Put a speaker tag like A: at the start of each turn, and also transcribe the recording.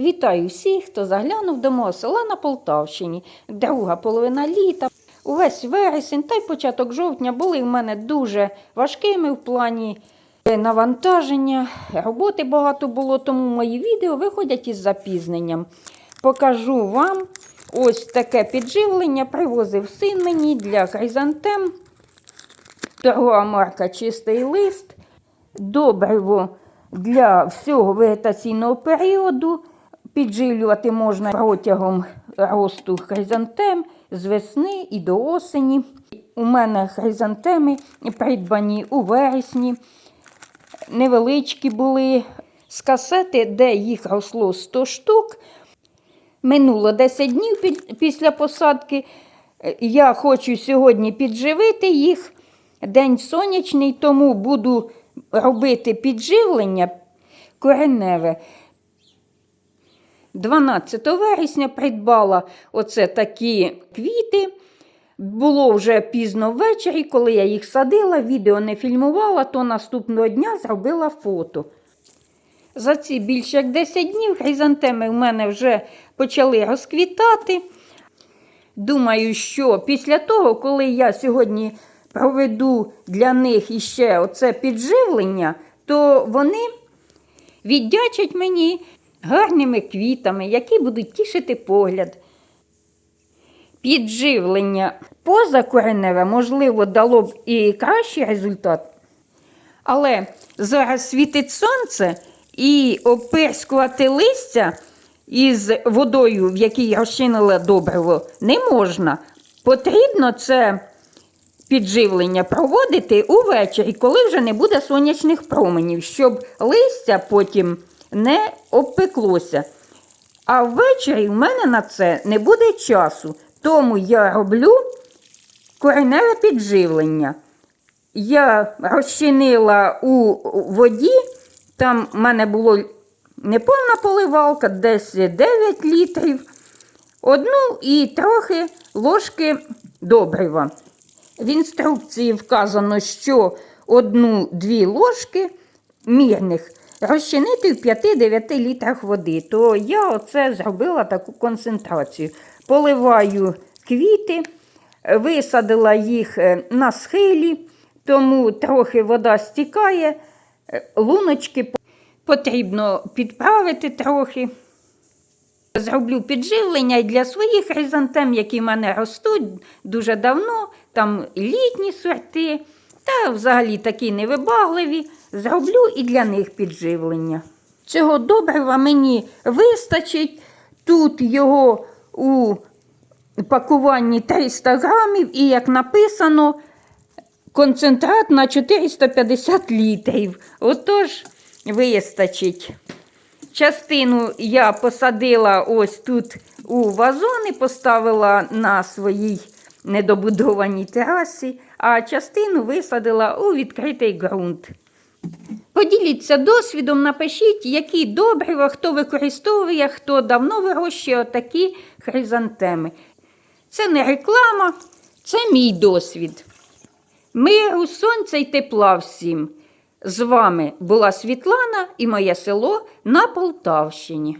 A: Вітаю всіх, хто заглянув до мого села на Полтавщині. Друга половина літа. Увесь вересень та й початок жовтня були в мене дуже важкими в плані навантаження. Роботи багато було, тому мої відео виходять із запізненням. Покажу вам ось таке підживлення. Привозив син мені для хризантем. Торгова марка Чистий лист. Добриво для всього вегетаційного періоду. Підживлювати можна протягом росту хризантем з весни і до осені. У мене хризантеми придбані у вересні. Невеличкі були з касети, де їх росло 100 штук. Минуло 10 днів після посадки. Я хочу сьогодні підживити їх. День сонячний, тому буду робити підживлення кореневе. 12 вересня придбала оце такі квіти. Було вже пізно ввечері, коли я їх садила, відео не фільмувала, то наступного дня зробила фото. За ці більше як 10 днів хризантеми в мене вже почали розквітати. Думаю, що після того, коли я сьогодні проведу для них іще оце підживлення, то вони віддячать мені гарними квітами, які будуть тішити погляд. Підживлення позакореневе, можливо, дало б і кращий результат. Але зараз світить сонце і опирскувати листя із водою, в якій розчинила добриво, не можна. Потрібно це підживлення проводити увечері, коли вже не буде сонячних променів, щоб листя потім не обпеклося. А ввечері в мене на це не буде часу. Тому я роблю кореневе підживлення. Я розчинила у воді, там в мене було неповна поливалка, десь 9 літрів, одну і трохи ложки добрива. В інструкції вказано, що одну-дві ложки мірних розчинити в 5-9 літрах води. То я оце зробила таку концентрацію. Поливаю квіти, висадила їх е, на схилі, тому трохи вода стікає, е, луночки потрібно підправити трохи. Зроблю підживлення і для своїх хризантем, які в мене ростуть дуже давно, там літні сорти, та взагалі такі невибагливі. Зроблю і для них підживлення. Цього добрива мені вистачить. Тут його у пакуванні 300 грамів, і як написано, концентрат на 450 літрів. Отож, вистачить. Частину я посадила ось тут у вазони, поставила на своїй недобудованій терасі, а частину висадила у відкритий ґрунт. Поділіться досвідом, напишіть, які добрива, хто використовує, хто давно вирощує такі хризантеми. Це не реклама, це мій досвід. Миру, сонця й тепла всім. З вами була Світлана і моє село на Полтавщині.